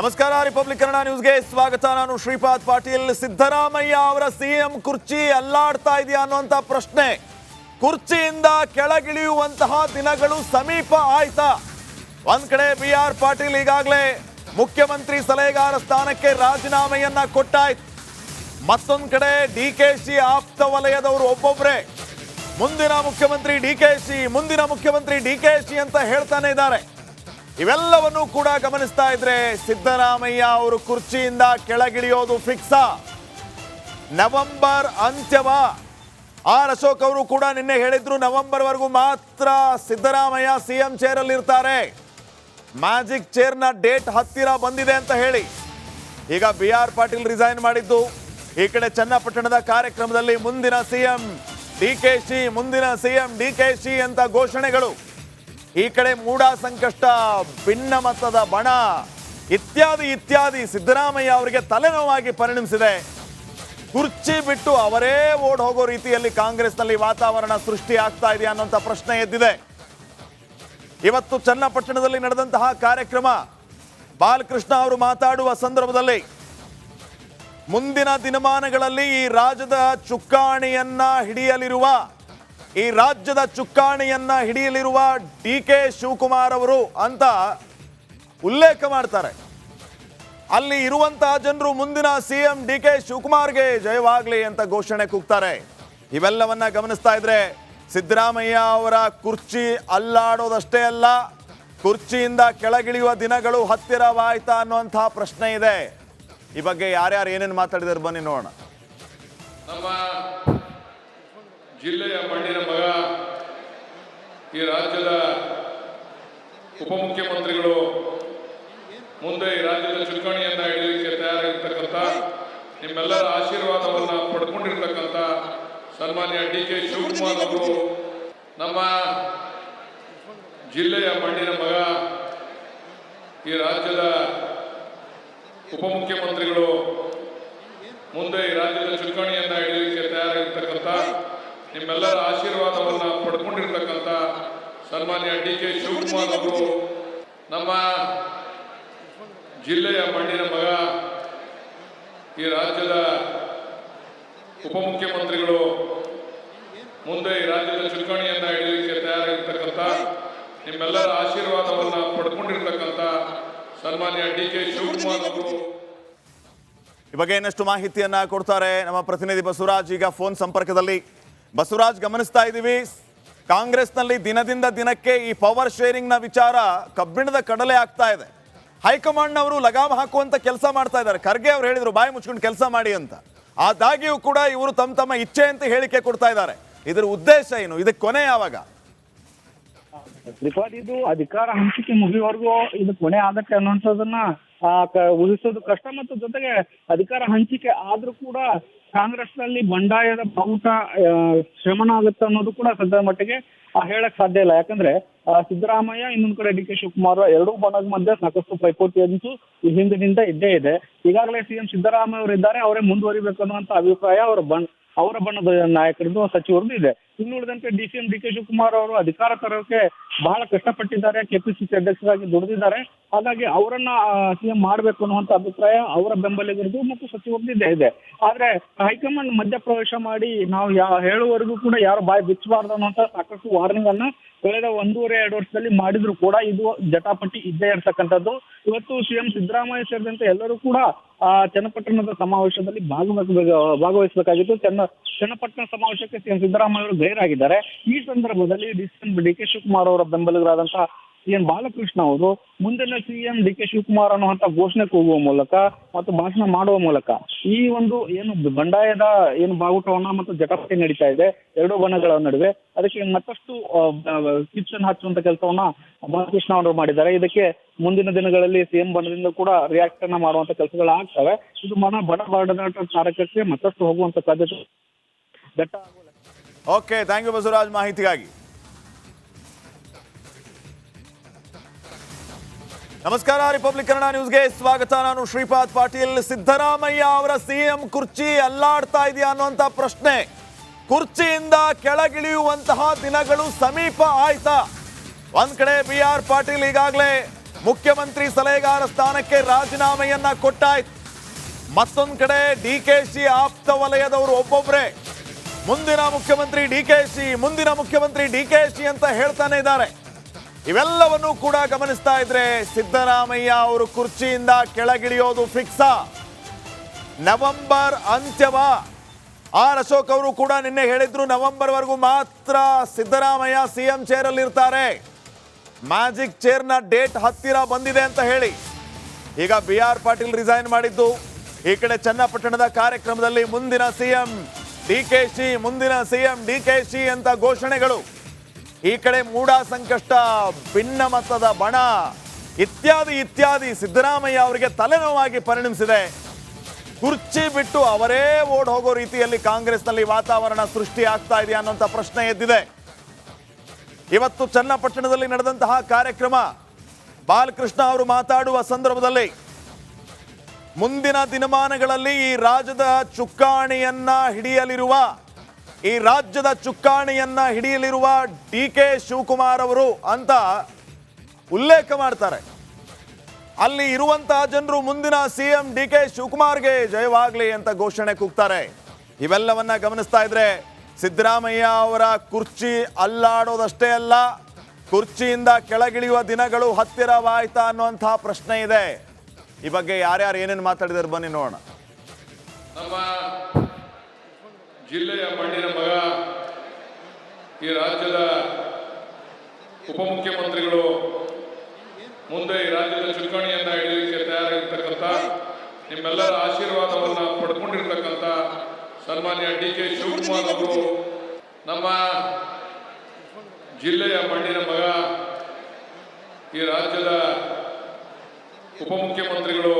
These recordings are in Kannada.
ನಮಸ್ಕಾರ ರಿಪಬ್ಲಿಕ್ ಕನ್ನಡ ನ್ಯೂಸ್ಗೆ ಸ್ವಾಗತ. ನಾನು ಶ್ರೀಪಾದ್ ಪಾಟೀಲ್. ಸಿದ್ದರಾಮಯ್ಯ ಅವರ ಸಿಎಂ ಕುರ್ಚಿ ಅಲ್ಲಾಡ್ತಾ ಇದೆಯಾ ಅನ್ನುವಂತ ಪ್ರಶ್ನೆ. ಕುರ್ಚಿಯಿಂದ ಕೆಳಗಿಳಿಯುವಂತಹ ದಿನಗಳು ಸಮೀಪ ಆಯ್ತಾ? ಒಂದ್ ಕಡೆ ಬಿ ಆರ್ ಪಾಟೀಲ್ ಈಗಾಗಲೇ ಮುಖ್ಯಮಂತ್ರಿ ಸಲಹೆಗಾರ ಸ್ಥಾನಕ್ಕೆ ರಾಜೀನಾಮೆಯನ್ನ ಕೊಟ್ಟಾಯ್ತು. ಮತ್ತೊಂದ್ ಕಡೆ ಡಿ ಕೆ ಶಿ ಆಪ್ತ ವಲಯದವರು ಒಬ್ಬೊಬ್ಬರೇ ಮುಂದಿನ ಮುಖ್ಯಮಂತ್ರಿ ಡಿ ಕೆ ಶಿ, ಮುಂದಿನ ಮುಖ್ಯಮಂತ್ರಿ ಡಿ ಕೆ ಶಿ ಅಂತ ಹೇಳ್ತಾನೆ ಇದ್ದಾರೆ. ಇವೆಲ್ಲವನ್ನು ಕೂಡ ಗಮನಿಸ್ತಾ ಇದ್ರೆ ಸಿದ್ದರಾಮಯ್ಯ ಅವರು ಕುರ್ಚಿಯಿಂದ ಕೆಳಗಿಳಿಯೋದು ಫಿಕ್ಸಾ ನವೆಂಬರ್ ಅಂತ್ಯವ. ಆರ್ ಅಶೋಕ್ ಅವರು ಕೂಡ ನಿನ್ನೆ ಹೇಳಿದ್ರು ನವೆಂಬರ್ ವರೆಗೂ ಮಾತ್ರ ಸಿದ್ದರಾಮಯ್ಯ ಸಿಎಂ ಚೇರ್ ಅಲ್ಲಿ ಇರ್ತಾರೆ ಮ್ಯಾಜಿಕ್ ಚೇರ್ನ ಡೇಟ್ ಹತ್ತಿರ ಬಂದಿದೆ ಅಂತ ಹೇಳಿ. ಈಗ ಬಿ ಆರ್ ಪಾಟೀಲ್ ರಿಸೈನ್ ಮಾಡಿದ್ದು. ಈ ಕಡೆ ಚನ್ನಪಟ್ಟಣದ ಕಾರ್ಯಕ್ರಮದಲ್ಲಿ ಮುಂದಿನ ಸಿಎಂ ಡಿ ಕೆ ಶಿ, ಮುಂದಿನ ಸಿಎಂ ಡಿ ಕೆ ಶಿ ಅಂತ ಘೋಷಣೆಗಳು. ಈ ಕಡೆ ಮೂಡ ಸಂಕಷ್ಟ ಭಿನ್ನಮತದ ಬಣ ಇತ್ಯಾದಿ ಇತ್ಯಾದಿ ಸಿದ್ದರಾಮಯ್ಯ ಅವರಿಗೆ ತಲೆನೋವಾಗಿ ಪರಿಣಮಿಸಿದೆ. ಕುರ್ಚಿ ಬಿಟ್ಟು ಅವರೇ ಓಡ್ ಹೋಗೋ ರೀತಿಯಲ್ಲಿ ಕಾಂಗ್ರೆಸ್ನಲ್ಲಿ ವಾತಾವರಣ ಸೃಷ್ಟಿ ಆಗ್ತಾ ಇದೆಯಾ ಅನ್ನೋಂಥ ಪ್ರಶ್ನೆ ಎದ್ದಿದೆ. ಇವತ್ತು ಚನ್ನಪಟ್ಟಣದಲ್ಲಿ ನಡೆದಂತಹ ಕಾರ್ಯಕ್ರಮ, ಬಾಲಕೃಷ್ಣ ಅವರು ಮಾತಾಡುವ ಸಂದರ್ಭದಲ್ಲಿ ಮುಂದಿನ ದಿನಮಾನಗಳಲ್ಲಿ ಈ ರಾಜ್ಯದ ಚುಕ್ಕಾಣಿಯನ್ನ ಹಿಡಿಯಲಿರುವ ಈ ರಾಜ್ಯದ ಚುಕ್ಕಾಣಿಯನ್ನ ಹಿಡಿಯಲಿರುವ ಡಿ ಕೆ ಶಿವಕುಮಾರ್ ಅವರು ಅಂತ ಉಲ್ಲೇಖ ಮಾಡ್ತಾರೆ. ಅಲ್ಲಿ ಇರುವಂತಹ ಜನರು ಮುಂದಿನ ಸಿಎಂ ಡಿ ಕೆ ಶಿವಕುಮಾರ್ಗೆ ಜಯವಾಗ್ಲಿ ಅಂತ ಘೋಷಣೆ ಕೂಗ್ತಾರೆ. ಇವೆಲ್ಲವನ್ನ ಗಮನಿಸ್ತಾ ಇದ್ರೆ ಸಿದ್ದರಾಮಯ್ಯ ಅವರ ಕುರ್ಚಿ ಅಲ್ಲಾಡೋದಷ್ಟೇ ಅಲ್ಲ, ಕುರ್ಚಿಯಿಂದ ಕೆಳಗಿಳಿಯುವ ದಿನಗಳು ಹತ್ತಿರವಾಯ್ತಾ ಅನ್ನುವಂತಹ ಪ್ರಶ್ನೆ ಇದೆ. ಈ ಬಗ್ಗೆ ಯಾರ್ಯಾರು ಏನೇನು ಮಾತಾಡಿದಾರೆ ಬನ್ನಿ ನೋಡೋಣ. ಜಿಲ್ಲೆಯ ಮಣ್ಣಿನ ಮಗ ಈ ರಾಜ್ಯದ ಉಪಮುಖ್ಯಮಂತ್ರಿಗಳು ಮುಂದೆ ಈ ರಾಜ್ಯದ ಚುನಾವಣೆಯನ್ನ ಹಿಡಿಯಲಿಕ್ಕೆ ತಯಾರಾಗಿರ್ತಕ್ಕಂಥ ನಿಮ್ಮೆಲ್ಲರ ಆಶೀರ್ವಾದವನ್ನು ಪಡ್ಕೊಂಡಿರ್ತಕ್ಕಂಥ ಸನ್ಮಾನ್ಯ ಡಿ ಕೆ ಶಿವಕುಮಾರ್ ಅವರು ನಮ್ಮ ಜಿಲ್ಲೆಯ ಮಣ್ಣಿನ ಮಗ, ಈ ರಾಜ್ಯದ ಉಪಮುಖ್ಯಮಂತ್ರಿಗಳು ಮುಂದೆ ಈ ರಾಜ್ಯದ ಚುನಾವಣೆಯನ್ನ ಹಿಡಿಯಲಿಕ್ಕೆ ತಯಾರಾಗಿರ್ತಕ್ಕಂಥ ನಿಮ್ಮೆಲ್ಲರ ಆಶೀರ್ವಾದವನ್ನು ಪಡ್ಕೊಂಡಿರ್ತಕ್ಕಂಥ ಸನ್ಮಾನ್ಯ ಡಿ ಕೆ ಶಿವಕುಮಾರ್ ಅವರು, ನಮ್ಮ ಜಿಲ್ಲೆಯ ಮಣ್ಣಿನ ಮಗ, ಈ ರಾಜ್ಯದ ಉಪಮುಖ್ಯಮಂತ್ರಿಗಳು, ಮುಂದೆ ಈ ರಾಜ್ಯದ ಚುಕ್ಕಾಣಿಯನ್ನ ಹಿಡಿಯಲಿಕ್ಕೆ ತಯಾರಾಗಿರ್ತಕ್ಕಂಥ ನಿಮ್ಮೆಲ್ಲರ ಆಶೀರ್ವಾದವನ್ನು ಪಡ್ಕೊಂಡಿರ್ತಕ್ಕಂಥ ಸನ್ಮಾನ್ಯ ಡಿ ಕೆ ಶಿವಕುಮಾರ್ ಅವರು. ಈ ಬಗ್ಗೆ ಇನ್ನಷ್ಟು ಮಾಹಿತಿಯನ್ನ ಕೊಡ್ತಾರೆ ನಮ್ಮ ಪ್ರತಿನಿಧಿ ಬಸವರಾಜ್. ಈಗ ಫೋನ್ ಸಂಪರ್ಕದಲ್ಲಿ ಬಸವರಾಜ್ ಗಮನಿಸ್ತಾ ಇದ್ದೀವಿ. ಕಾಂಗ್ರೆಸ್ನಲ್ಲಿ ದಿನದಿಂದ ದಿನಕ್ಕೆ ಈ ಪವರ್ ಶೇರಿಂಗ್ನ ವಿಚಾರ ಕಬ್ಬಿಣದ ಕಡಲೆ ಆಗ್ತಾ ಇದೆ. ಹೈಕಮಾಂಡ್ನವರು ಲಗಾಮ್ ಹಾಕುವಂತ ಕೆಲಸ ಮಾಡ್ತಾ ಇದ್ದಾರೆ. ಖರ್ಗೆ ಅವರು ಹೇಳಿದ್ರು, ಬಾಯಿ ಮುಚ್ಕೊಂಡು ಕೆಲಸ ಮಾಡಿ ಅಂತ. ಆದಾಗ್ಯೂ ಕೂಡ ಇವರು ತಮ್ಮ ತಮ್ಮ ಇಚ್ಛೆ ಅಂತ ಹೇಳಿಕೆ ಕೊಡ್ತಾ ಇದ್ದಾರೆ. ಇದರ ಉದ್ದೇಶ ಏನು? ಇದಕ್ಕೆ ಕೊನೆ ಯಾವಾಗ? ತ್ರಿಪಾಠಿ ಇದು ಅಧಿಕಾರ ಹಂಚಿಕೆ ಮುಗಿಯುವವರೆಗೂ ಇದು ಕೊನೆ ಆಗತ್ತೆ ಅನ್ನುವಂಥದ್ದನ್ನ ಉಳಿಸೋದು ಕಷ್ಟ. ಮತ್ತು ಜೊತೆಗೆ ಅಧಿಕಾರ ಹಂಚಿಕೆ ಆದ್ರೂ ಕೂಡ ಕಾಂಗ್ರೆಸ್ನಲ್ಲಿ ಬಂಡಾಯದ ಆ, ಶ್ರಮಣ ಆಗುತ್ತೆ ಅನ್ನೋದು ಕೂಡ ಸದ್ಯದ ಮಟ್ಟಿಗೆ ಹೇಳಕ್ ಸಾಧ್ಯ ಇಲ್ಲ. ಯಾಕಂದ್ರೆ ಸಿದ್ದರಾಮಯ್ಯ ಇನ್ನೊಂದ್ ಕಡೆ ಡಿ ಕೆ ಶಿವಕುಮಾರ್ ಎರಡೂ ಬಣದ ಮಧ್ಯೆ ಸಾಕಷ್ಟು ಪೈಪೋಟಿ ಅಂತೂ ಈ ಹಿಂದಿನಿಂದ ಇದ್ದೇ ಇದೆ. ಈಗಾಗಲೇ ಸಿಎಂ ಸಿದ್ದರಾಮಯ್ಯ ಅವರು ಇದ್ದಾರೆ ಅವರೇ ಮುಂದುವರಿಬೇಕು ಅನ್ನುವಂತ ಅಭಿಪ್ರಾಯ ಅವರ ಬಣ ಅವರ ಬಣ್ಣದ ನಾಯಕರದ್ದು ಸಚಿವರದ್ದು ಇದೆ. ಇನ್ನುಳಿದಂತೆ D C M D K Shivakumar ಅವರು ಅಧಿಕಾರ ತರೋಕೆ ಬಹಳ ಕಷ್ಟಪಟ್ಟಿದ್ದಾರೆ. ಕೆಪಿಸಿಸಿ ಅಧ್ಯಕ್ಷರಾಗಿ ದುಡಿದಿದ್ದಾರೆ. ಹಾಗಾಗಿ ಅವರನ್ನ ಸಿಎಂ ಮಾಡಬೇಕು ಅನ್ನುವಂತ ಅಭಿಪ್ರಾಯ ಅವರ ಬೆಂಬಲಿಗರದ್ದು ಮತ್ತು ಸಚಿವರದ್ದು ಇದೆ ಇದೆ. ಆದ್ರೆ ಹೈಕಮಾಂಡ್ ಮಧ್ಯಪ್ರವೇಶ ಮಾಡಿ ನಾವು ಯಾ, ಹೇಳುವವರೆಗೂ ಕೂಡ ಯಾರು ಬಾಯಿ ಬಿಚ್ಚಬಾರ್ದು ಅನ್ನುವಂತ ಸಾಕಷ್ಟು ವಾರ್ನಿಂಗ್ ಅನ್ನ ಕಳೆದ ಒಂದೂವರೆ, ಎರಡು ವರ್ಷದಲ್ಲಿ ಮಾಡಿದ್ರು ಕೂಡ ಇದು ಜಟಾಪಟಿ ಇದ್ದೇ ಇರ್ತಕ್ಕಂಥದ್ದು. ಇವತ್ತು ಸಿಎಂ ಸಿದ್ದರಾಮಯ್ಯ ಸೇರಿದಂತೆ ಎಲ್ಲರೂ ಕೂಡ, ಆ, ಚನ್ನಪಟ್ಟಣದ ಸಮಾವೇಶದಲ್ಲಿ ಭಾಗವಹಿಸಬೇಕು, ಭಾಗವಹಿಸಬೇಕಾಗಿತ್ತು. ಚನ್ನ, ಚನ್ನಪಟ್ಟಣ ಸಮಾವೇಶಕ್ಕೆ ಸಿಎಂ ಸಿದ್ದರಾಮಯ್ಯ ಅವರು ಗೈರಾಗಿದ್ದಾರೆ. ಈ ಸಂದರ್ಭದಲ್ಲಿ ಸಿ ಡಿ ಕೆ ಶಿವಕುಮಾರ್ ಅವರ ಬೆಂಬಲಿಗರಾದಂತಹ ಸಿಎಂ ಬಾಲಕೃಷ್ಣ ಅವರು ಮುಂದಿನ ಸಿಎಂ ಡಿ ಕೆ ಶಿವಕುಮಾರ್ ಅನ್ನುವಂತ ಘೋಷಣೆ ಕೂಗುವ ಮೂಲಕ ಮತ್ತು ಭಾಷಣ ಮಾಡುವ ಮೂಲಕ ಈ ಒಂದು ಏನು ಬಂಡಾಯದ ಏನು ಬಾವುಟವನ್ನ ಮತ್ತು ಜಟಾಪಟಿ ನಡೀತಾ ಇದೆ, ಎರಡು ಬಣಗಳ ನಡುವೆ. ಅದಕ್ಕೆ ಮತ್ತಷ್ಟು ಕಿಚ್ಚನ್ ಹಚ್ಚುವಂತ ಕೆಲಸವನ್ನ ಬಾಲಕೃಷ್ಣ ಅವರು ಮಾಡಿದ್ದಾರೆ. ಇದಕ್ಕೆ ಮುಂದಿನ ದಿನಗಳಲ್ಲಿ ಸಿಎಂ ಬಣದಿಂದ ಕೂಡ ರಿಯಾಕ್ಟ್ ಅನ್ನ ಮಾಡುವಂತ ಕೆಲಸಗಳು ಆಗ್ತವೆ. ಇದು ಮನ ಬಡ ಬಡದಾಟ ಕಾರ್ಯಕ್ರಮಕ್ಕೆ ಮತ್ತಷ್ಟು ಹೋಗುವಂತ ಸಾಧ್ಯತೆ ಓಕೆ ಥ್ಯಾಂಕ್ ಯು ಬಸವರಾಜ್. ಮಾಹಿತಿಗಾಗಿ. ನಮಸ್ಕಾರ ರಿಪಬ್ಲಿಕ್ ಕನ್ನಡ ನ್ಯೂಸ್ಗೆ ಸ್ವಾಗತ. ನಾನು ಶ್ರೀಪಾದ್ ಪಾಟೀಲ್. ಸಿದ್ದರಾಮಯ್ಯ ಅವರ ಸಿಎಂ ಕುರ್ಚಿ ಅಲ್ಲಾಡ್ತಾ ಇದೆಯಾ ಅನ್ನುವಂತ ಪ್ರಶ್ನೆ. ಕುರ್ಚಿಯಿಂದ ಕೆಳಗಿಳಿಯುವಂತಹ ದಿನಗಳು ಸಮೀಪ ಆಯ್ತಾ? ಒಂದ್ ಕಡೆ ಬಿ ಆರ್ ಪಾಟೀಲ್ ಈಗಾಗಲೇ ಮುಖ್ಯಮಂತ್ರಿ ಸಲಹೆಗಾರ ಸ್ಥಾನಕ್ಕೆ ರಾಜೀನಾಮೆಯನ್ನ ಕೊಟ್ಟಾಯ್ತು. ಮತ್ತೊಂದು ಕಡೆ ಡಿ ಕೆ ಶಿ ಆಪ್ತ ವಲಯದವರು ಒಬ್ಬೊಬ್ಬರೇ ಮುಂದಿನ ಮುಖ್ಯಮಂತ್ರಿ ಡಿ ಕೆ ಶಿ, ಮುಂದಿನ ಮುಖ್ಯಮಂತ್ರಿ ಡಿ ಕೆ ಶಿ ಅಂತ ಹೇಳ್ತಾನೆ ಇದ್ದಾರೆ. ಇವೆಲ್ಲವನ್ನು ಕೂಡ ಗಮನಿಸ್ತಾ ಇದ್ರೆ ಸಿದ್ದರಾಮಯ್ಯ ಅವರು ಕುರ್ಚಿಯಿಂದ ಕೆಳಗಿಳಿಯೋದು ಫಿಕ್ಸಾ ನವೆಂಬರ್ ಅಂತ್ಯವ. ಆರ್ ಅಶೋಕ್ ಅವರು ಕೂಡ ನಿನ್ನೆ ಹೇಳಿದ್ರು ನವೆಂಬರ್ ವರೆಗೂ ಮಾತ್ರ ಸಿದ್ದರಾಮಯ್ಯ ಸಿಎಂ ಚೇರ್ ಅಲ್ಲಿ ಇರ್ತಾರೆ ಮ್ಯಾಜಿಕ್ ಚೇರ್ನ ಡೇಟ್ ಹತ್ತಿರ ಬಂದಿದೆ ಅಂತ ಹೇಳಿ. ಈಗ ಬಿ ಆರ್ ಪಾಟೀಲ್ ರಿಸೈನ್ ಮಾಡಿದ್ದು. ಈ ಕಡೆ ಚನ್ನಪಟ್ಟಣದ ಕಾರ್ಯಕ್ರಮದಲ್ಲಿ ಮುಂದಿನ ಸಿಎಂ ಡಿ ಕೆ ಶಿ, ಮುಂದಿನ ಸಿಎಂ ಡಿ ಕೆ ಶಿ ಅಂತ ಘೋಷಣೆಗಳು. ಈ ಕಡೆ ಮೂಡ ಸಂಕಷ್ಟ ಭಿನ್ನಮತದ ಬಣ ಇತ್ಯಾದಿ ಇತ್ಯಾದಿ ಸಿದ್ದರಾಮಯ್ಯ ಅವರಿಗೆ ತಲೆನೋವಾಗಿ ಪರಿಣಮಿಸಿದೆ. ಕುರ್ಚಿ ಬಿಟ್ಟು ಅವರೇ ಓಡ್ ಹೋಗೋ ರೀತಿಯಲ್ಲಿ ಕಾಂಗ್ರೆಸ್ನಲ್ಲಿ ವಾತಾವರಣ ಸೃಷ್ಟಿ ಆಗ್ತಾ ಇದೆ ಅನ್ನೋಂಥ ಪ್ರಶ್ನೆ ಎದ್ದಿದೆ. ಇವತ್ತು ಚನ್ನಪಟ್ಟಣದಲ್ಲಿ ನಡೆದಂತಹ ಕಾರ್ಯಕ್ರಮ, ಬಾಲಕೃಷ್ಣ ಅವರು ಮಾತಾಡುವ ಸಂದರ್ಭದಲ್ಲಿ ಮುಂದಿನ ದಿನಮಾನಗಳಲ್ಲಿ ಈ ರಾಜ್ಯದ ಚುಕ್ಕಾಣಿಯನ್ನ ಹಿಡಿಯಲಿರುವ ಈ ರಾಜ್ಯದ ಚುಕ್ಕಾಣಿಯನ್ನ ಹಿಡಿಯಲಿರುವ ಡಿ ಕೆ ಶಿವಕುಮಾರ್ ಅವರು ಅಂತ ಉಲ್ಲೇಖ ಮಾಡ್ತಾರೆ. ಅಲ್ಲಿ ಇರುವಂತಹ ಜನರು ಮುಂದಿನ ಸಿಎಂ ಡಿ ಕೆ ಶಿವಕುಮಾರ್ಗೆ ಜಯವಾಗ್ಲಿ ಅಂತ ಘೋಷಣೆ ಕೂಗ್ತಾರೆ. ಇವೆಲ್ಲವನ್ನ ಗಮನಿಸ್ತಾ ಇದ್ರೆ ಸಿದ್ದರಾಮಯ್ಯ ಅವರ ಕುರ್ಚಿ ಅಲ್ಲಾಡೋದಷ್ಟೇ ಅಲ್ಲ, ಕುರ್ಚಿಯಿಂದ ಕೆಳಗಿಳಿಯುವ ದಿನಗಳು ಹತ್ತಿರವಾಯ್ತಾ ಅನ್ನುವಂತಹ ಪ್ರಶ್ನೆ ಇದೆ. ಈ ಬಗ್ಗೆ ಯಾರ್ಯಾರು ಏನೇನು ಮಾತಾಡಿದಾರೆ ಬನ್ನಿ ನೋಡೋಣ. ಜಿಲ್ಲೆಯ ಮಣ್ಣಿನ ಮಗ ಈ ರಾಜ್ಯದ ಉಪಮುಖ್ಯಮಂತ್ರಿಗಳು ಮುಂದೆ ಈ ರಾಜ್ಯದ ಚುನಾವಣೆಯನ್ನ ಹಿಡಿಯಲಿಕ್ಕೆ ತಯಾರಾಗಿರ್ತಕ್ಕಂಥ ನಿಮ್ಮೆಲ್ಲರ ಆಶೀರ್ವಾದವನ್ನು ಪಡ್ಕೊಂಡಿರ್ತಕ್ಕಂಥ ಸನ್ಮಾನ್ಯ ಡಿ ಕೆ ಶಿವಕುಮಾರ್ ಅವರು ನಮ್ಮ ಜಿಲ್ಲೆಯ ಮಣ್ಣಿನ ಮಗ, ಈ ರಾಜ್ಯದ ಉಪಮುಖ್ಯಮಂತ್ರಿಗಳು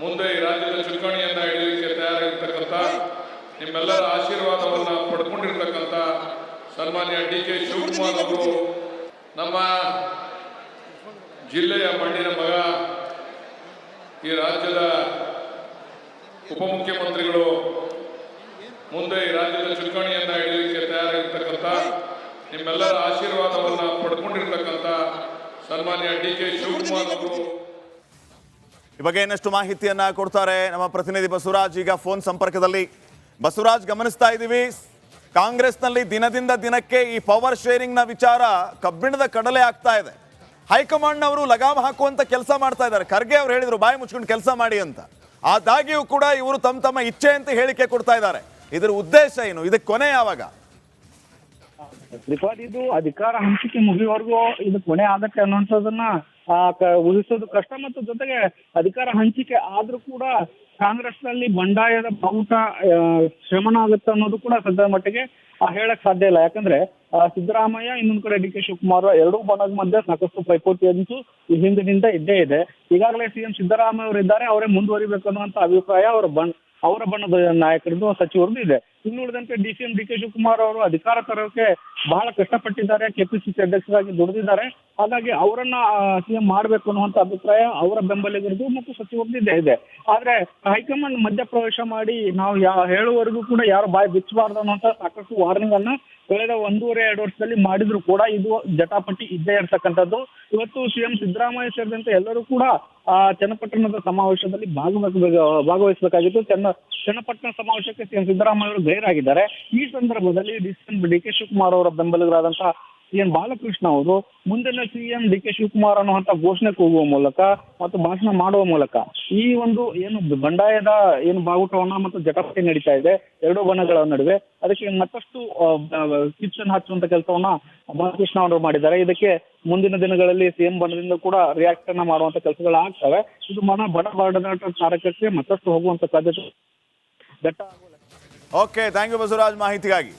ಮುಂದೆ ಈ ರಾಜ್ಯದ ಚುನಾವಣೆಯನ್ನ ಹಿಡಿಯಲಿಕ್ಕೆ ತಯಾರಾಗಿರ್ತಕ್ಕಂಥ ನಿಮ್ಮೆಲ್ಲರ ಆಶೀರ್ವಾದವನ್ನು ಪಡ್ಕೊಂಡಿರ್ತಕ್ಕಂಥ ಸನ್ಮಾನ್ಯ ಡಿ ಕೆ ಶಿವಕುಮಾರ್ ಅವರು, ನಮ್ಮ ಜಿಲ್ಲೆಯ ಮಣ್ಣಿನ ಮಗ, ಈ ರಾಜ್ಯದ ಉಪಮುಖ್ಯಮಂತ್ರಿಗಳು, ಮುಂದೆ ಈ ರಾಜ್ಯದ ಚುನಾವಣೆಯನ್ನ ಹಿಡಿಯಲಿಕ್ಕೆ ತಯಾರಾಗಿರ್ತಕ್ಕಂಥ ನಿಮ್ಮೆಲ್ಲರ ಆಶೀರ್ವಾದವನ್ನು ಪಡ್ಕೊಂಡಿರ್ತಕ್ಕಂಥ ಸನ್ಮಾನ್ಯ ಡಿ ಕೆ ಶಿವಕುಮಾರ್ ಅವರು. ಈ ಬಗ್ಗೆ ಇನ್ನಷ್ಟು ಮಾಹಿತಿಯನ್ನ ಕೊಡ್ತಾರೆ ನಮ್ಮ ಪ್ರತಿನಿಧಿ ಬಸವರಾಜ್. ಈಗ ಫೋನ್ ಸಂಪರ್ಕದಲ್ಲಿ ಬಸವರಾಜ್ ಗಮನಿಸ್ತಾ ಇದ್ದೀವಿ. ಕಾಂಗ್ರೆಸ್ನಲ್ಲಿ ದಿನದಿಂದ ದಿನಕ್ಕೆ ಈ ಪವರ್ ಶೇರಿಂಗ್ನ ವಿಚಾರ ಕಬ್ಬಿಣದ ಕಡಲೆ ಆಗ್ತಾ ಇದೆ. ಹೈಕಮಾಂಡ್ ಅವರು ಲಗಾಮ್ ಹಾಕುವಂತ ಕೆಲಸ ಮಾಡ್ತಾ ಇದ್ದಾರೆ. ಖರ್ಗೆ ಅವರು ಹೇಳಿದ್ರು, ಬಾಯಿ ಮುಚ್ಕೊಂಡು ಕೆಲಸ ಮಾಡಿ ಅಂತ. ಆದಾಗ್ಯೂ ಕೂಡ ಇವರು ತಮ್ಮ ತಮ್ಮ ಇಚ್ಛೆ ಅಂತ ಹೇಳಿಕೆ ಕೊಡ್ತಾ ಇದ್ದಾರೆ. ಇದರ ಉದ್ದೇಶ ಏನು? ಇದಕ್ಕೆ ಕೊನೆ ಯಾವಾಗ? ತ್ರಿಪಾಠಿ ಇದು ಅಧಿಕಾರ ಹಂಚಿಕೆ ಮುಗಿಯುವವರೆಗೂ ಇದು ಕೊನೆ ಆಗತ್ತೆ ಅನ್ನುವಂಥದನ್ನ ಊಹಿಸೋದು ಕಷ್ಟ ಮತ್ತು ಜೊತೆಗೆ ಅಧಿಕಾರ ಹಂಚಿಕೆ ಆದ್ರೂ ಕೂಡ ಕಾಂಗ್ರೆಸ್ನಲ್ಲಿ ಬಂಡಾಯದ ಬಾವುಟ ಶ್ರಮಣ ಆಗುತ್ತೆ ಅನ್ನೋದು ಕೂಡ ಸದ್ಯದ ಮಟ್ಟಿಗೆ ಹೇಳಕ್ ಸಾಧ್ಯ ಇಲ್ಲ. ಯಾಕಂದ್ರೆ ಸಿದ್ದರಾಮಯ್ಯ, ಇನ್ನೊಂದ್ ಕಡೆ ಡಿ ಕೆ ಶಿವಕುಮಾರ್ ಎರಡೂ ಬಣದ ಮಧ್ಯೆ ಸಾಕಷ್ಟು ಪೈಪೋಟಿ ಅಂತೂ ಈ ಹಿಂದಿನಿಂದ ಇದ್ದೇ ಇದೆ. ಈಗಾಗಲೇ ಸಿಎಂ ಸಿದ್ದರಾಮಯ್ಯ ಅವರಿದ್ದಾರೆ ಅವರೇ ಮುಂದುವರಿಬೇಕು ಅನ್ನುವಂತ ಅಭಿಪ್ರಾಯ ಅವರ ಬಣ ಅವರ ಬಣ್ಣದ ನಾಯಕರದ್ದು ಸಚಿವರದ್ದು ಇದೆ. ಇನ್ನುಳಿದಂತೆ D C M D K Shivakumar ಅವರು ಅಧಿಕಾರ ತರೋಕೆ ಬಹಳ ಕಷ್ಟಪಟ್ಟಿದ್ದಾರೆ. ಕೆಪಿಸಿಸಿ ಅಧ್ಯಕ್ಷರಾಗಿ ದುಡಿದಿದ್ದಾರೆ. ಹಾಗಾಗಿ ಅವರನ್ನ ಸಿಎಂ ಮಾಡಬೇಕು ಅನ್ನುವಂತ ಅಭಿಪ್ರಾಯ ಅವರ ಬೆಂಬಲಿಗರದ್ದು ಮತ್ತು ಸಚಿವರದ್ದು ಇದೆ ಇದೆ. ಆದ್ರೆ ಹೈಕಮಾಂಡ್ ಮಧ್ಯಪ್ರವೇಶ ಮಾಡಿ ನಾವು ಯಾ, ಹೇಳುವವರೆಗೂ ಕೂಡ ಯಾರು ಬಾಯಿ ಬಿಚ್ಚಬಾರ್ದು ಅನ್ನುವಂತ ಸಾಕಷ್ಟು ವಾರ್ನಿಂಗ್ ಅನ್ನ ಕಳೆದ ಒಂದೂವರೆ, ಎರಡು ವರ್ಷದಲ್ಲಿ ಮಾಡಿದ್ರು ಕೂಡ. ಇದು ಜಟಾಪಟಿ ಇದ್ದೇ ಇರ್ತಕ್ಕಂಥದ್ದು. ಇವತ್ತು ಸಿಎಂ ಸಿದ್ದರಾಮಯ್ಯ ಸೇರಿದಂತೆ ಎಲ್ಲರೂ ಕೂಡ ಆ ಚನ್ನಪಟ್ಟಣದ ಸಮಾವೇಶದಲ್ಲಿ ಭಾಗವಹಿಸಬೇಕು, ಭಾಗವಹಿಸಬೇಕಾಗಿತ್ತು. ಚನ್ನ, ಚನ್ನಪಟ್ಟಣ ಸಮಾವೇಶಕ್ಕೆ ಸಿಎಂ ಸಿದ್ದರಾಮಯ್ಯ ಅವರು ಗೈರಾಗಿದ್ದಾರೆ. ಈ ಸಂದರ್ಭದಲ್ಲಿ ಡಿ ಕೆ ಶಿವಕುಮಾರ್ ಅವರ ಬೆಂಬಲಿಗರಾದಂತಹ ಎನ್ ಬಾಲಕೃಷ್ಣ ಅವರು ಮುಂದಿನ ಸಿಎಂ ಡಿ ಕೆ ಶಿವಕುಮಾರ್ ಅನ್ನುವಂತ ಘೋಷಣೆ ಕೂಗುವ ಮೂಲಕ ಮತ್ತು ಭಾಷಣ ಮಾಡುವ ಮೂಲಕ ಈ ಒಂದು ಏನು ಬಂಡಾಯದ ಏನು ಬಾವುಟವನ್ನ ಮತ್ತು ಜಟಪಟಿ ನಡೀತಾ ಇದೆ, ಎರಡು ಬಣಗಳ ನಡುವೆ. ಅದಕ್ಕೆ ಮತ್ತಷ್ಟು ಕಿಚ್ಚನ್ ಹಚ್ಚುವಂತ ಕೆಲಸವನ್ನ ಬಾಲಕೃಷ್ಣ ಅವರು ಮಾಡಿದ್ದಾರೆ. ಇದಕ್ಕೆ ಮುಂದಿನ ದಿನಗಳಲ್ಲಿ ಸಿಎಂ ಬಣದಿಂದ ಕೂಡ ರಿಯಾಕ್ಟ್ ಅನ್ನ ಮಾಡುವಂತ ಕೆಲಸಗಳು ಆಗ್ತವೆ ಇದು ಮನ ಬಡ ಬಡದಾಟ ತಾರಕಕ್ಕೆ ಮತ್ತಷ್ಟು ಹೋಗುವಂತ ಸಾಧ್ಯತೆ ಓಕೆ ಥ್ಯಾಂಕ್ ಯು ಬಸವರಾಜ್. ಮಾಹಿತಿಗಾಗಿ.